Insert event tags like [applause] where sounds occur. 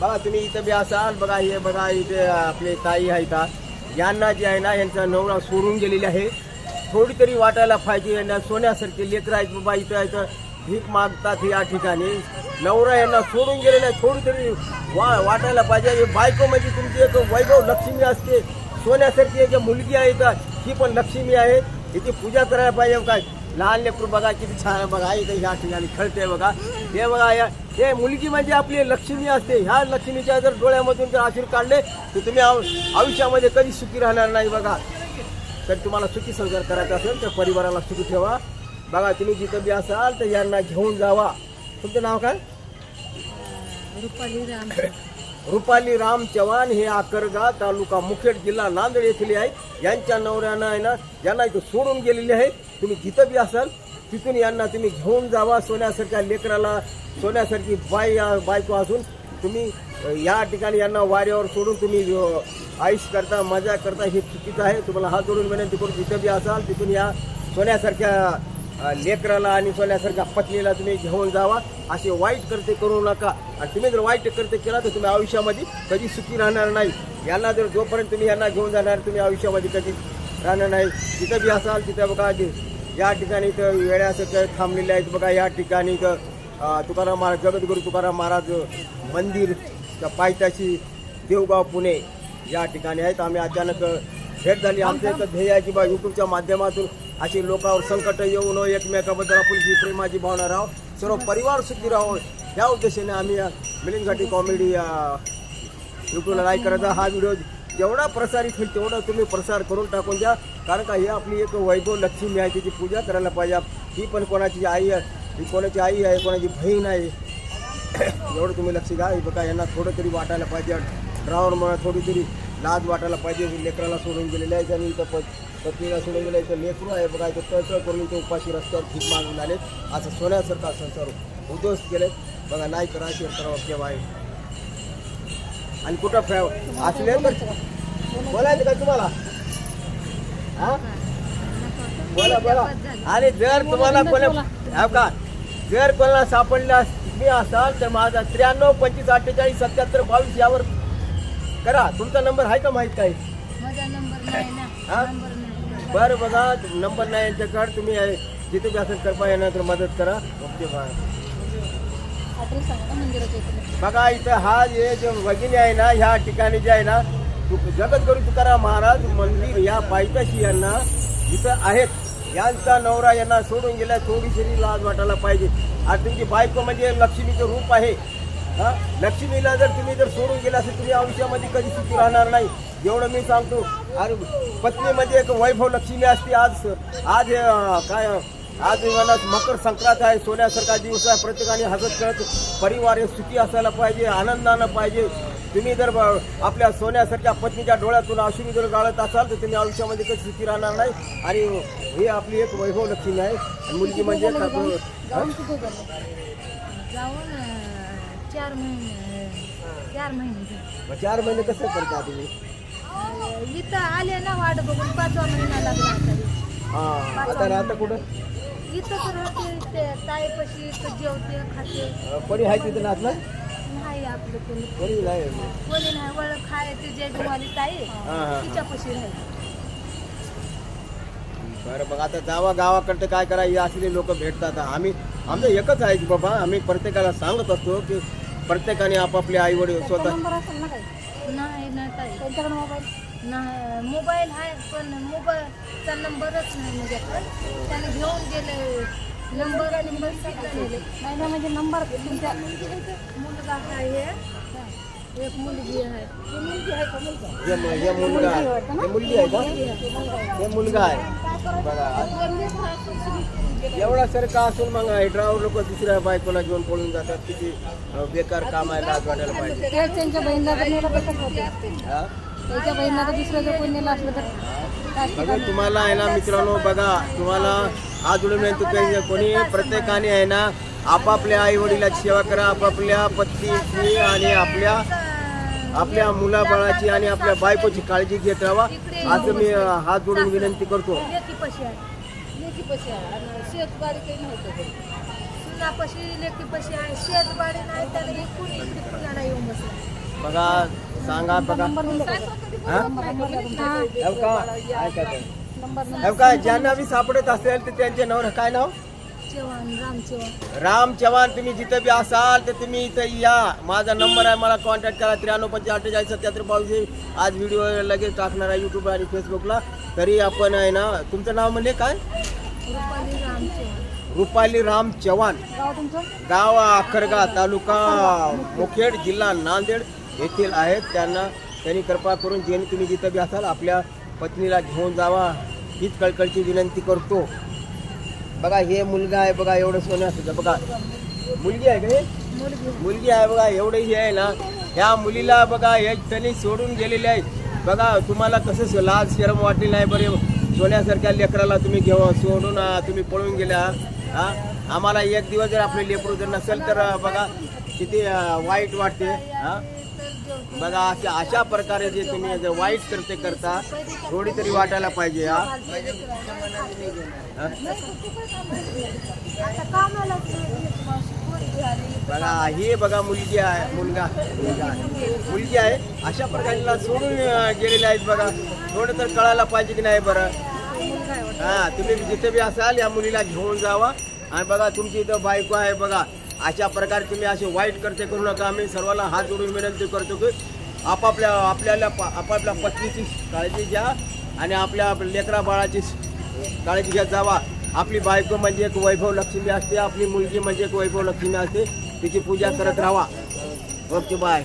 बघा तुम्ही इथं बी असाल बघा हे बघा इथे आपले ताई आहेत यांना जे आहे ना यांचा नवरा सोडून गेलेली आहे. थोडी तरी वाटायला पाहिजे यांना सोन्यासारखे लेकर आहेत बाबा इथं इथं भीक मागतात या ठिकाणी. नवरा यांना सोडून गेलेला आहे थोडी तरी वा वाटायला पाहिजे. हे बायको म्हणजे तुमची एक वैभव लक्ष्मी असते. सोन्यासारखी एक मुलगी आहे तर ही पण लक्ष्मी आहे. हिची पूजा करायला पाहिजे काय लहान लेकरू बघा किती छान बघा इथं ह्या ठिकाणी खेळते बघा. हे बघा या हे मुलगी म्हणजे आपली लक्ष्मी असते. ह्या लक्ष्मीच्या जर डोळ्यामधून जर आशीर काढले तर तुम्ही आयु- आयुष्यामध्ये कधी सुखी राहणार नाही बघा. तर तुम्हाला सुखी संसार करायचा असेल तर परिवाराला सुखी ठेवा. बघा तुम्ही जिथं बी असाल तर यांना घेऊन जावा. तुमचं नाव काय? रुपाली राम [coughs] रुपाली राम चव्हाण हे आकरगा तालुका मुखेड जिल्हा नांदेड येथील आहे. यांच्या नवऱ्यानं आहे ना यांना इथं सोडून गेलेले आहे. तुम्ही जिथं बी असाल तिथून यांना तुम्ही घेऊन जावा सोन्यासारख्या लेकराला सोन्यासारखी बाई बायको असून तुम्ही या ठिकाणी यांना वाऱ्यावर सोडून तुम्ही आयुष करता मजा करता हे चुकीचं आहे. तुम्हाला हात जोडून विनंती करून जिथं बी असाल तिथून या सोन्यासारख्या लेकराला आणि सोन्यासारख्या पत्नीला तुम्ही घेऊन जावा. असे वाईट करते करू नका. आणि तुम्ही जर वाईट करते केला तर तुम्ही आयुष्यामध्ये कधी सुखी राहणार नाही. यांना जर जोपर्यंत तुम्ही यांना घेऊन जाणार तुम्ही आयुष्यामध्ये कधी राहणार नाही. जिथं बी असाल तिथं बघा जे- या ठिकाणी इथं वेळ्यासारखं थांबलेले आहेत. बघा या ठिकाणी इथं अ, तुकाराम महाराज जगद्गुरू तुकाराम महाराज मंदिर त्या पायथ्याशी देवगाव पुणे या ठिकाणी आहेत. आम्ही अचानक भेट झाली. आमचं एक ध्येय आहे की बा युट्यूबच्या माध्यमातून अशी लोकांवर संकट येऊ नये एकमेकाबद्दल आपुलकी प्रेमाची भावना राहो सर्व परिवार सुखी राहो या उद्देशाने आम्ही घाटी कॉमेडी यूट्यूबला लाईक करायचा. हा व्हिडिओ जेवढा प्रसारित होईल तेवढा तुम्ही प्रसार करून टाकून द्या. कारण का ही आपली एक वैभव लक्ष्मी आहे तिची पूजा करायला पाहिजे. ही पण कोणाची आई आहे ही कोणाची आई आहे कोणाची बहीण आहे. एवढं तुम्ही लक्ष द्या. बघा यांना थोडं तरी वाटायला पाहिजे. ड्रावर म्हणा थोडी तरी लाज वाटायला पाहिजे. लेकराला सोडून गेलेले आहे आणि इथं प पत्नीला सोडून गेलं इथं लेकरू आहे बघा इथं तळतळ करून इथं उपाशी रस्त्यावर भीक मागून आले असं सोन्यासारखा संसार उद्ध्वस्त केले बघा नाही करा शेअर करावं केव्हा आहे. आणि कुठं फॅव असले तर बोलायचं का तुम्हाला? हा? बोला बोला. आणि जर तुम्हाला कोणा का? जर कोणाला सापडला मी असाल तर माझा त्र्याण्णव पंचवीस अठ्ठेचाळीस सत्याहत्तर बावीस यावर करा. तुमचा नंबर आहे का माहीत नाही हा? बरं बघा. नंबर नाही यांच्याकडे तुम्ही जिथे असेल कृपया येणार तर मदत करा. ओके बाय बघा इथं हा जे जे भगिनी आहे ना ह्या ठिकाणी जे आहे ना जगद्गुरू तुकाराम महाराज मंदिर या पायथ्याशी यांना इथं आहेत यांचा नवरा यांना सोडून गेला थोडीशी लाज वाटायला पाहिजे. आज तुमची बायको म्हणजे लक्ष्मीचं रूप आहे. हां? लक्ष्मीला जर तुम्ही जर सोडून गेला असेल तुम्ही आयुष्यामध्ये कधी सुखी राहणार नाही. एवढं मी सांगतो. आणि पत्नी म्हणजे एक वैभव लक्ष्मी असते आज. आज हे, काय आज मला मकर संक्रांत आहे. सोन्यासारखा दिवस आहे. प्रत्येकाने हसत खेळत परिवार हे सुखी असायला पाहिजे आनंदानं पाहिजे. तुम्ही जर आपल्या सोन्यासारख्या पत्नीच्या डोळ्यातून अश्रू जर गाळत असाल तर तुम्ही आयुष्यामध्ये कधी सुखी राहणार नाही. आणि ही आपली एक वैभव लक्ष्मी आहे. आणि मुलगी म्हणजे चार महिने चार महिने. चार कसं करता तुम्ही? इथं आले ना वाट बघून पाचवा महिना लागला आता. हा आता राहता कुठं? इथं तर होते ताईपाशी जेवते खाते. कोणी आहे तिथं नाचला नाही आपलं कोणी. कोणी नाही. कोणी नाही वळ खाय ते जे तुम्हाला ताई हा. तिच्यापाशी राहायचं बरं मग आता जावा गावाकडे काय करा हे असले लोक भेटतात. आम्ही आमचं एकच आहे की बाबा आम्ही प्रत्येकाला सांगत असतो की प्रत्येकाने आपापले आई वडील स्वतः नंबर असेल ना काही? नाही नाही ताई. त्यांच्याकडे मोबाईल? नाही मोबाईल आहे पण मोबाईलचा नंबरच नाही माझ्याकडे त्याने घेऊन गेले नंबर नंबर गेले नाही म्हणजे नंबर तुमच्या मुलगा आहे. एक मुलगी आहे. ती मुलगी आहे. का मुलगा मु- मुलगा मुलगी आहे का? हे मुलगा आहे. बघा. एवढा सर का असून मग ड्रायव्हर लोक दुसऱ्या बायकोला घेऊन पळून जातात. किती बेकार काम आहे. लाज वाटायला पाहिजे. त्यांच्या बहिणीला त्याच्या बहिणीला असलं तर बघा तुम्हाला आहे ना मित्रांनो बघा तुम्हाला आज जोडून विनंती कोणी प्रत्येकाने आहे ना आपापल्या आई वडिलाची सेवा करा आपापल्या पत्नीची आणि आपल्या आपल्या मुलाबाळाची आणि आपल्या बायकोची काळजी घेत राहा. असं मी हात जोडून विनंती करतो. शेतबाडी नाही त्याला बघा सांगा बघा. हा? का? ज्यांना बी सापडत असेल तर त्यांचे नाव काय नाव? चव्हाण राम चव्हाण. तुम्ही जिथं बी असाल तर तुम्ही इथं या. माझा नंबर आहे मला कॉन्टॅक्ट करा. त्र्याण्णव पंचे अठ्ठेचाळीस सत्याहत्तर बावीस आज व्हिडिओ लगेच टाकणार आहे यूट्यूब आणि फेसबुकला तरी आपण आहे ना तुमचं नाव म्हणजे काय? रुपाली राम चव्हाण. गाव अखरगा तालुका मुखेड जिल्हा नांदेड. येथील आहेत. त्यांना त्यांनी कृपा करून ज्यांनी तुम्ही जिथं बी असाल आपल्या पत्नीला घेऊन जावा. हीच कळकळची विनंती करतो. बघा हे मुलगा आहे बघा एवढं सोनं असतं. बघा मुलगी आहे का हे? मुलगी. आहे बघा एवढं हे आहे ना ह्या मुलीला बघा हे त्यांनी सोडून गेलेले आहेत. बघा तुम्हाला कसं लाज शरम वाटली नाही बरे सोन्यासारख्या लेकराला तुम्ही घेऊ सोडून तुम्ही पळून गेल्या हा आम्हाला एक दिवस जर आपले लेकरू जर नसेल तर बघा किती वाईट वाटते हा. बघा अशा अशा प्रकारे जे तुम्ही जे वाईट करते करता थोडी तरी वाटायला पाहिजे या बघा ही बघा मुलगी आहे मुलगा. मुलगी आहे. अशा प्रकारे सोडून गेलेले आहेत बघा. थोडं तर कळायला पाहिजे की नाही बरं. हा तुम्ही जिथे बी असाल या मुलीला घेऊन जावा. आणि बघा तुमची इथं बायको आहे बघा. अशा प्रकारे मी असे वाईट करते करू नका. आम्ही सर्वांना हात जोडून विनंती करतो की आपापल्या आपल्याला प- आपापल्या पत्नीची काळजी घ्या आणि आपल्या लेकरा बाळाची काळजी घ्या जावा. आपली बायको म्हणजे एक वैभव लक्ष्मी असते. आपली मुलगी म्हणजे एक वैभव लक्ष्मी असते. तिची पूजा करत राहा. Okay bye